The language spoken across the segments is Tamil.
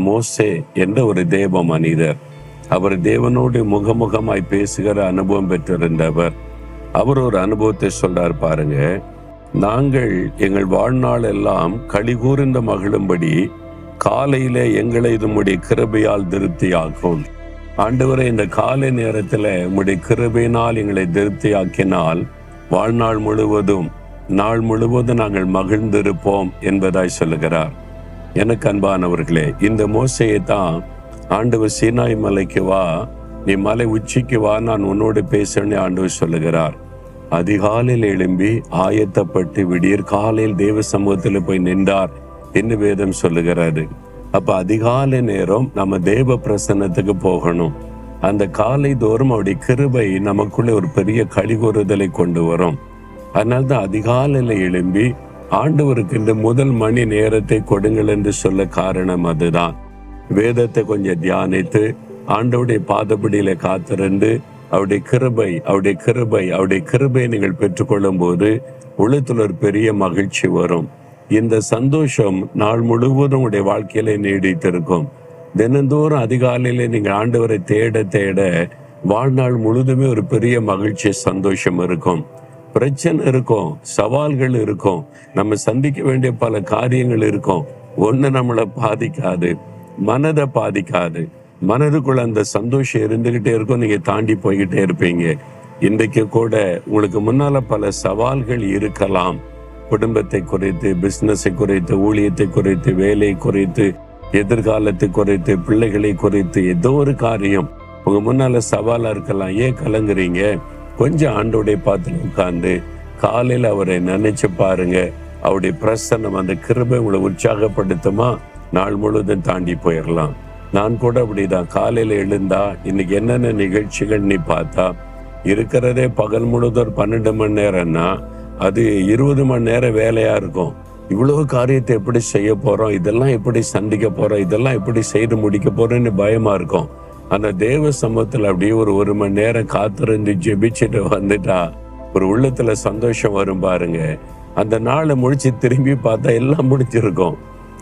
மோசே என்ற ஒரு தேவ மனிதர். அவர் தேவனோடு முகமுகமாய் பேசுகிற அனுபவம் பெற்றிருந்தவர். அவர் ஒரு அனுபவத்தை சொல்றார் பாருங்க. நாங்கள் எங்கள் வாழ்நாள் எல்லாம் களி கூர்ந்த மகிழும்படி காலையில எங்களை இது உம்முடைய கிருபையால் திருப்தியாக்கும். ஆண்டவரை இந்த காலை நேரத்துல உம்முடைய கிருபையினால் எங்களை திருப்தியாக்கினால் வாழ்நாள் முழுவதும் நாள் முழுவதும் நாங்கள் மகிழ்ந்திருப்போம் என்பதாய் சொல்லுகிறார். எனக்கு அன்பானவர்களே இந்த மோசையை தான் ஆண்டவர் சீனாய் மலைக்கு வா நீ மலை உச்சிக்கு வா நான் உன்னோடு பேசுறேன்னு ஆண்டவர் சொல்லுகிறார். அதிகாலையில் எழும்பி ஆயத்தப்பட்டு விடியற் காலையில் தேவ சமூகத்தில் போய் நின்றார் என்று வேதம் சொல்லுகிறாரு அப்ப அதிகாலை நேரம் நம்ம தேவ பிரசன்னத்துக்கு போகணும். அந்த காலை தோறும் அவருடைய கிருபை நமக்குள்ளே ஒரு பெரிய கழிவுறுதலை கொண்டு வரும். அதனால்தான் தான் எழும்பி ஆண்டவருக்கு இந்த முதல் மணி நேரத்தை கொடுங்கள் என்று சொல்ல காரணம் அதுதான். வேதத்தை கொஞ்சம் தியானித்து ஆண்டவுடைய பாதப்படியில காத்திருந்து அவருடைய கிருபை அவருடைய கிருபை அவருடைய கிருபை நீங்கள் பெற்றுக்கொள்ளும் போது உள்ளத்துல ஒரு பெரிய மகிழ்ச்சி வரும். இந்த சந்தோஷம் நாள் முழுவதும் உடைய வாழ்க்கையில நீடித்திருக்கும். தினந்தோறும் அதிகாலையில நீங்கள் ஆண்டவரை தேட தேட வாழ்நாள் முழுதுமே ஒரு பெரிய மகிழ்ச்சி சந்தோஷம் இருக்கும். பிரச்சனை இருக்கும் சவால்கள் இருக்கும். நம்ம சந்திக்க வேண்டிய பல காரியங்கள் இருக்கும். ஒண்ணு நம்மளை பாதிக்காது மனதை பாதிக்காது. மனதுக்குள்ள அந்த சந்தோஷம் இருந்துகிட்டே இருக்கும் நீங்க தாண்டி போய்கிட்டே இருப்பீங்க. இன்றைக்கு கூட உங்களுக்கு முன்னால பல சவால்கள் இருக்கலாம். குடும்பத்தை குறைத்து பிசினஸை குறைத்து ஊழியத்தை குறைத்து வேலை குறைத்து எதிர்காலத்தை குறைத்து பிள்ளைகளை குறைத்து ஏதோ ஒரு காரியம். உங்க முன்னால சவாலா இருக்கலாம். ஏன் கலங்குறீங்க? கொஞ்சம் ஆண்டோடைய பார்த்து உட்கார்ந்து காலையில் அவரை நினைச்சு பாருங்க. அவருடைய பிரசன்னம் அந்த கிருபை உங்களை உற்சாகப்படுத்துமா? நாள் முழுவதும் தாண்டி போயிடலாம் நான் கூட அப்படிதான். காலையில எழுந்தா இன்னைக்கு என்னென்ன நிகழ்ச்சிகள் நீ பார்த்தா? இருக்கிறதே பகல் முழுவதும் ஒரு பன்னெண்டு மணி நேரம்னா அது இருபது மணி நேரம் வேலையா இருக்கும். இவ்வளவு காரியத்தை எப்படி செய்ய போறோம்? இதெல்லாம் எப்படி சந்திக்க போறோம்? இதெல்லாம் எப்படி செய்து முடிக்க போறோம்னு பயமா இருக்கும். அந்த தேவ சமூகத்துல அப்படியே ஒரு ஒரு மணி நேரம் காத்திருந்து ஜெபிச்சுட்டு வந்துட்டா ஒரு உள்ளத்துல சந்தோஷம் வரும் பாருங்க. அந்த நாளை முடிச்சு திரும்பி பார்த்தா எல்லாம் முடிச்சிருக்கும்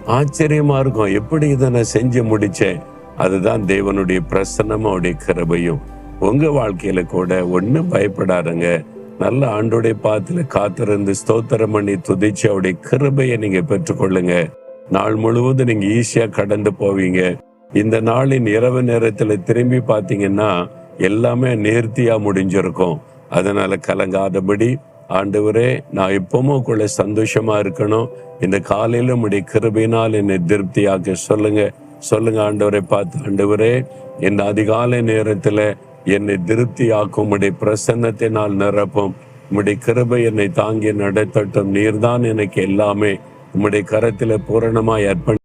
ஆச்சரியமா இருக்கும். எப்படி இதை நான் செஞ்சு முடிச்சேன்? அதுதான் தேவனுடைய பிரசன்னமும் அவருடைய கிருபையும். உங்க வாழ்க்கையில கூட ஒன்றும் பயப்படாருங்க நல்ல ஆண்டோடைய பாத்துல காத்திருந்து ஸ்தோத்திரம் பண்ணி துதிச்சு அவருடைய கிருபையை நீங்க பெற்றுக்கொள்ளுங்க. நாள் முழுவதும் நீங்க ஈஸியா கடந்து போவீங்க. இந்த நாளின் இரவு நேரத்துல திரும்பி பாத்தீங்கன்னா எல்லாமே நேர்த்தியா முடிஞ்சிருக்கும். அதனால கலங்காதபடி ஆண்டவரே நான் எப்பவும் கூட சந்தோஷமா இருக்கணும். இந்த காலையில உடைய கிருபினால் என்னை திருப்தியாக்க சொல்லுங்க. சொல்லுங்க ஆண்டவரை பார்த்து ஆண்டவரே இந்த அதிகாலை நேரத்துல என்னை திருப்தியாக்கும். உடைய பிரசன்னத்தை நான் நிரப்பும். உம்முடைய கிருபை என்னை தாங்கி நடத்தட்டும். நீர்தான் எனக்கு எல்லாமே. உம்முடைய கரத்தில பூரணமாய் அர்ப்பணி